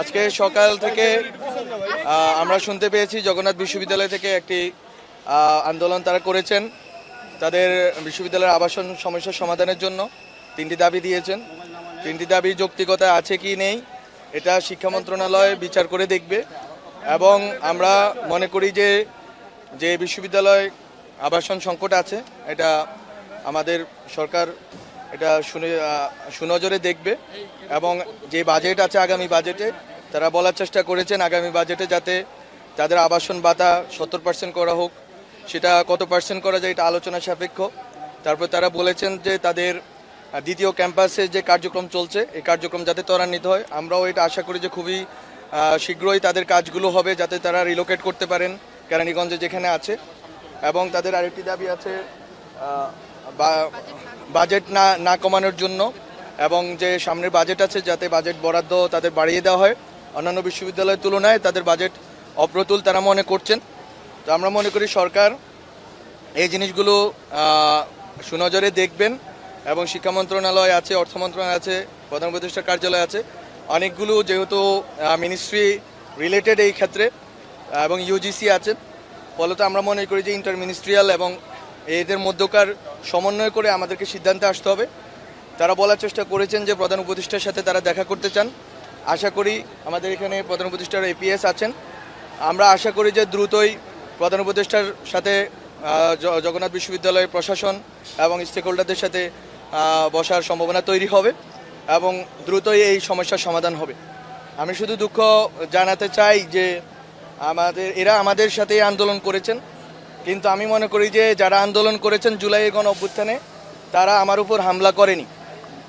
আজকে সকাল থেকে আমরা শুনতে পেয়েছি জগন্নাথ বিশ্ববিদ্যালয় থেকে একটি আন্দোলন তারা করেছেন। তাদের বিশ্ববিদ্যালয়ের আবাসন সমস্যার সমাধানের জন্য তিনটি দাবি দিয়েছেন। তিনটি দাবি যৌক্তিকতা আছে কি নেই, এটা শিক্ষা মন্ত্রণালয় বিচার করে দেখবে। এবং আমরা মনে করি যে যে বিশ্ববিদ্যালয় আবাসন সংকট আছে, এটা আমাদের সরকার এটা শুনে সুনজরে দেখবে এবং যে বাজেট আছে আগামী বাজেটে তারা বলার চেষ্টা করেছেন আগামী বাজেটে যাতে তাদের আবাসন ভাতা সত্তর পার্সেন্ট করা হোক। সেটা কত পার্সেন্ট করা যায় এটা আলোচনা সাপেক্ষ। তারপর তারা বলেছেন যে তাদের দ্বিতীয় ক্যাম্পাসে যে কার্যক্রম চলছে, এই কার্যক্রম যাতে ত্বরান্বিত হয়। আমরাও এটা আশা করি যে খুবই শীঘ্রই তাদের কাজগুলো হবে যাতে তারা রিলোকেট করতে পারেন কেরানীগঞ্জে যেখানে আছে। এবং তাদের আরেকটি দাবি আছে বা- বাজেট না না কমানোর জন্য এবং যে সামনের বাজেট আছে যাতে বাজেট বরাদ্দ তাদের বাড়িয়ে দেওয়া হয়, অন্যান্য বিশ্ববিদ্যালয়ের তুলনায় তাদের বাজেট অপ্রতুল তারা মনে করছেন। তো আমরা মনে করি সরকার এই জিনিসগুলো সুনজরে দেখবেন এবং শিক্ষা মন্ত্রণালয় আছে, অর্থ মন্ত্রণালয় আছে, প্রধান উপদেষ্টার কার্যালয় আছে, অনেকগুলো যেহেতু মিনিস্ট্রি রিলেটেড এই ক্ষেত্রে এবং ইউজিসি আছে। ফলত আমরা মনে করি যে ইন্টার মিনিস্ট্রিয়াল এবং এদের মধ্যকার সমন্বয় করে আমাদেরকে সিদ্ধান্তে আসতে হবে। তারা বলার চেষ্টা করেছেন যে প্রধান উপদেষ্টার সাথে তারা দেখা করতে চান। আশা করি আমাদের এখানে প্রধান উপদেষ্টার এপিএস আছেন। আমরা আশা করি যে দ্রুতই প্রধান উপদেষ্টার সাথে জগন্নাথ বিশ্ববিদ্যালয়ের প্রশাসন এবং স্টেক হোল্ডারদের সাথে বসার সম্ভাবনা তৈরি হবে এবং দ্রুতই এই সমস্যার সমাধান হবে। আমি শুধু দুঃখ জানাতে চাই যে আমাদের, এরা আমাদের সাথে আন্দোলন করেছেন। কিন্তু আমি মনে করি যে যারা আন্দোলন করেছেন জুলাই গণ অভ্যুত্থানে, তারা আমার উপর হামলা করেনি।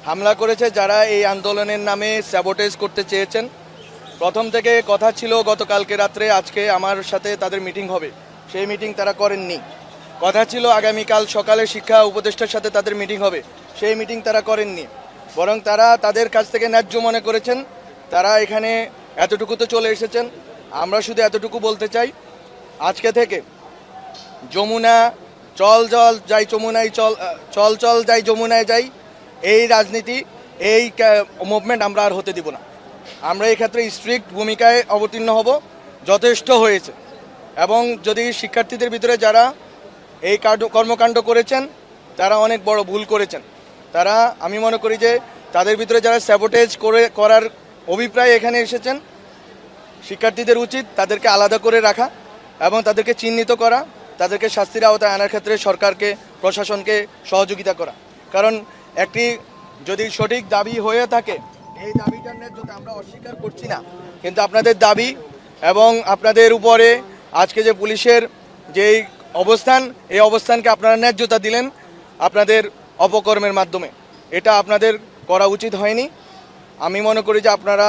হামলা করেছে যারা এই আন্দোলনের নামে স্যাবোটেজ করতে চেয়েছেন। প্রথম থেকে কথা ছিল গতকালকে রাত্রে, আজকে আমার সাথে তাদের মিটিং হবে। সেই মিটিং তারা করেননি। কথা ছিল আগামীকাল সকালে শিক্ষা উপদেষ্টার সাথে তাদের মিটিং হবে। সেই মিটিং তারা করেননি। বরং তারা তাদের কাছ থেকে ন্যায্য মনে করেছেন। তারা এখানে এতটুকু তো চলে এসেছেন। আমরা শুধু এতটুকু বলতে চাই, আজকে থেকে যমুনা, চল জল যাই যমুনায় চল চল চল, যাই যমুনায় যাই, এই রাজনীতি, এই মুভমেন্ট আমরা আর হতে দিব না। আমরা এই ক্ষেত্রে স্ট্রিক্ট ভূমিকায় অবতীর্ণ হব, যথেষ্ট হয়েছে। এবং যদি শিক্ষার্থীদের ভিতরে যারা এই কর্মকাণ্ড করেছেন, তারা অনেক বড় ভুল করেছেন। তারা, আমি মনে করি যে তাদের ভিতরে যারা স্যাবোটেজ করে, করার অভিপ্রায় এখানে এসেছেন, শিক্ষার্থীদের উচিত তাদেরকে আলাদা করে রাখা এবং তাদেরকে চিহ্নিত করা। তাদেরকে শাস্তির আওতায় আনার ক্ষেত্রে সরকারকে, প্রশাসনকে সহযোগিতা করা। কারণ একটি যদি সঠিক দাবি হয়ে থাকে, এই দাবিটার ন্যায্যতা আমরা অস্বীকার করছি না। কিন্তু আপনাদের দাবি এবং আপনাদের উপরে আজকে যে পুলিশের যেই অবস্থান, এই অবস্থানকে আপনারা ন্যায্যতা দিলেন আপনাদের অপকর্মের মাধ্যমে। এটা আপনাদের করা উচিত হয়নি। আমি মনে করি যে আপনারা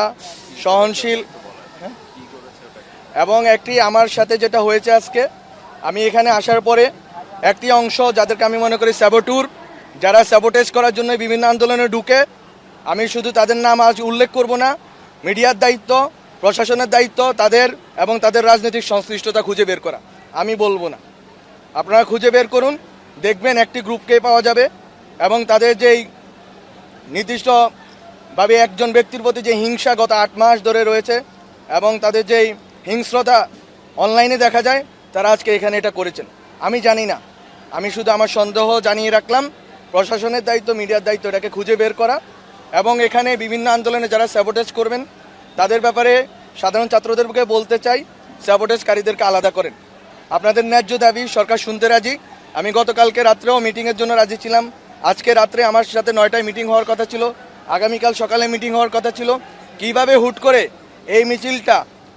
সহনশীল এবং একটি আমার সাথে যেটা হয়েছে আজকে আমি এখানে আসার পরে একটি অংশ যাদেরকে আমি মনে করি স্যাবোটুর যারা স্যাবোটেজ করার জন্য বিভিন্ন আন্দোলনে ঢুকে, আমি শুধু তাদের নাম আজ উল্লেখ করব না, মিডিয়ার দায়িত্ব, প্রশাসনের দায়িত্ব, তাদের এবং তাদের রাজনৈতিক সংশ্লিষ্টতা খুঁজে বের করা। আমি বলব না। আপনারা খুঁজে বের করুন, দেখবেন একটি গ্রুপকে পাওয়া যাবে এবং তাদের যেই নির্দিষ্টভাবে একজন ব্যক্তির প্রতি যে হিংসা গত আট মাস ধরে রয়েছে এবং তাদের যেই হিংস্রতা অনলাইনে দেখা যায় তারা আজকে এখানে এটা করেছেন। আমি জানি না। আমি শুধু আমার সন্দেহ জানিয়ে রাখলাম, প্রশাসনের দায়িত্ব, মিডিয়ার দায়িত্ব, এটাকে খুঁজে বের করা এবং এখানে বিভিন্ন আন্দোলনে যারা স্যাবোটেজ করবেন, তাদের ব্যাপারে সাধারণ ছাত্রদেরকে বলতে চাই স্যাবোটেজকারীদেরকে আলাদা করেন। আপনাদের ন্যায্য দাবি, সরকার শুনতে রাজি। আমি গতকালকে রাত্রেও মিটিংয়ের জন্য রাজি ছিলাম। আজকে রাত্রে আমার সাথে নয়টায় মিটিং হওয়ার কথা ছিল। আগামীকাল সকালে মিটিং হওয়ার কথা ছিল। কীভাবে হুট করে এই মিছিলটা,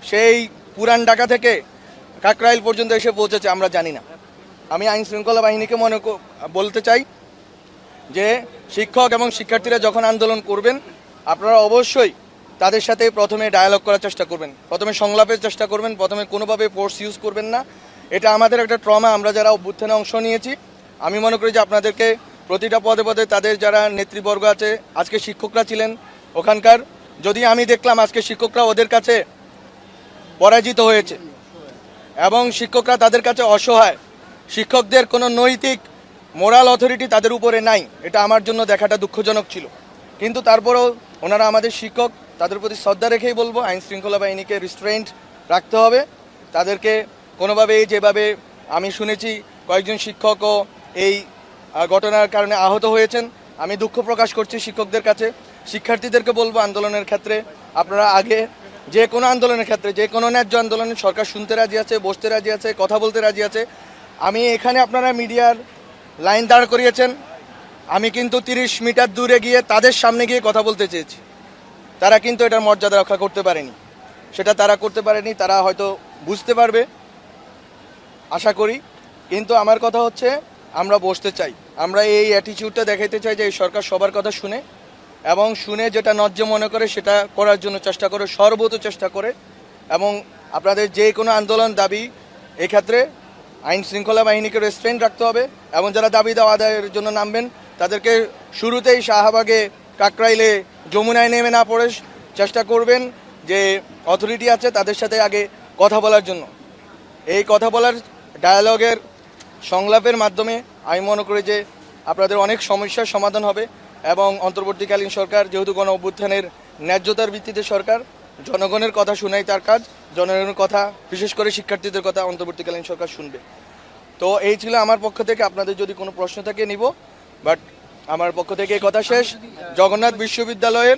সেই পুরান ঢাকা থেকে কাকরাইল পর্যন্ত এসে পৌঁছেছে, আমরা জানি না। আমি আইন শৃঙ্খলা বাহিনীকে মনে বলতে চাই যে শিক্ষক এবং শিক্ষার্থীরা যখন আন্দোলন করবেন, আপনারা অবশ্যই তাদের সাথে প্রথমে ডায়ালগ করার চেষ্টা করবেন। প্রথমে সংলাপের চেষ্টা করবেন, প্রথমে কোনোভাবে ফোর্স ইউজ করবেন না। এটা আমাদের একটা ট্রমা আমরা যারা অভ্যুত্থানে অংশ নিয়েছি, আমি মনে করি যে আপনাদেরকে প্রতিটা পদে পদে তাদের যারা নেতৃবর্গ আছে, আজকে শিক্ষকরা ছিলেন ওখানকার, যদি আমি দেখলাম আজকে শিক্ষকরা ওদের কাছে পরাজিত হয়েছে এবং শিক্ষকরা তাদের কাছে অসহায়। শিক্ষকদের কোনো নৈতিক, মোরাল অথরিটি তাদের উপরে নাই। এটা আমার জন্য দেখাটা দুঃখজনক ছিল। কিন্তু তারপরেও ওনারা আমাদের শিক্ষক, তাদের প্রতি শ্রদ্ধা রেখেই বলব, আইন শৃঙ্খলা বাহিনীকে রিস্ট্রেন্ট রাখতে হবে। তাদেরকে কোনোভাবে যেভাবে আমি শুনেছি, কয়েকজন শিক্ষকও এই ঘটনার কারণে আহত হয়েছেন। আমি দুঃখ প্রকাশ করছি শিক্ষকদের কাছে। শিক্ষার্থীদেরকে বলব আন্দোলনের ক্ষেত্রে আপনারা আগে যে কোনো আন্দোলনের ক্ষেত্রে, যে কোনো ন্যায্য আন্দোলনে সরকার শুনতে রাজি আছে, বসতে রাজি আছে, কথা বলতে রাজি আছে। আমি এখানে আপনারা মিডিয়ার লাইন দাঁড় করিয়েছেন। আমি কিন্তু তিরিশ মিটার দূরে গিয়ে তাদের সামনে গিয়ে কথা বলতে চেয়েছি। তারা কিন্তু এটার মর্যাদা রক্ষা করতে পারেনি। সেটা তারা করতে পারেনি, তারা হয়তো বুঝতে পারবে, আশা করি। কিন্তু আমার কথা হচ্ছে, আমরা বসতে চাই। আমরা এই অ্যাটিটিউডটা দেখাইতে চাই যে এই সরকার সবার কথা শুনে এবং শুনে যেটা ন্যায্য মনে করে সেটা করার জন্য চেষ্টা করে, সর্বত চেষ্টা করে। এবং আপনাদের যে কোনো আন্দোলন দাবি, এক্ষেত্রে আইন শৃঙ্খলা বাহিনীকে রেস্ট্রেন্ট রাখতে হবে এবং যারা দাবি দেওয়া আদায়ের জন্য নামবেন, তাদেরকে শুরুতেই শাহবাগে কাকরাইলে যমুনায় নেমে না পড়ে চেষ্টা করবেন যে অথরিটি আছে তাদের সাথে আগে কথা বলার জন্য। এই কথা বলার ডায়ালগের সংলাপের মাধ্যমে আমি মনে করি যে আপনাদের অনেক সমস্যার সমাধান হবে। এবং অন্তর্বর্তীকালীন সরকার যেহেতু গণ অভ্যুত্থানের ন্যায্যতার ভিত্তিতে সরকার, জনগণের কথা শোনাই তার কাজ, জনগণের কথা, বিশেষ করে শিক্ষার্থীদের কথা অন্তর্বর্তীকালীন সরকার শুনবে। তো এই ছিল আমার পক্ষ থেকে, আপনাদের যদি কোনো প্রশ্ন থাকে নিব, বাট আমার পক্ষ থেকে কথা শেষ। জগন্নাথ বিশ্ববিদ্যালয়ের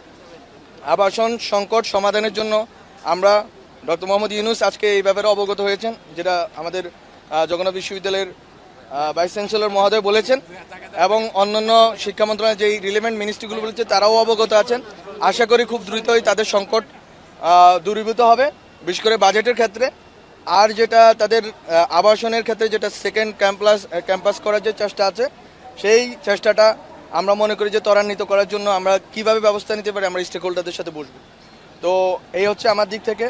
আবাসন সংকট সমাধানের জন্য আমরা ডক্টর মোহাম্মদ ইউনুস আজকে এই ব্যাপারে অবগত হয়েছেন, যেটা আমাদের জগন্নাথ বিশ্ববিদ্যালয়ের ভাইস চ্যান্সেলর মহোদয় বলেছেন এবং অন্যান্য শিক্ষা মন্ত্রণালয়ের যেই রিলেভেন্ট মিনিস্ট্রিগুলো বলেছে, তারাও অবগত আছেন। আশা করি খুব দ্রুতই তাদের সংকট দূরীভূত হবে। বিশেষ করে বাজেটের ক্ষেত্রে। আর যেটা তাদের আবাসনের ক্ষেত্রে যেটা সেকেন্ড ক্যাম্পাস ক্যাম্পাস করার যে চেষ্টা আছে, সেই চেষ্টাটা আমরা মনে করি যে ত্বরান্বিত করার জন্য আমরা কীভাবে ব্যবস্থা নিতে পারি, আমরা স্টেক হোল্ডারদের সাথে বসবো। তো এই হচ্ছে আমার দিক থেকে।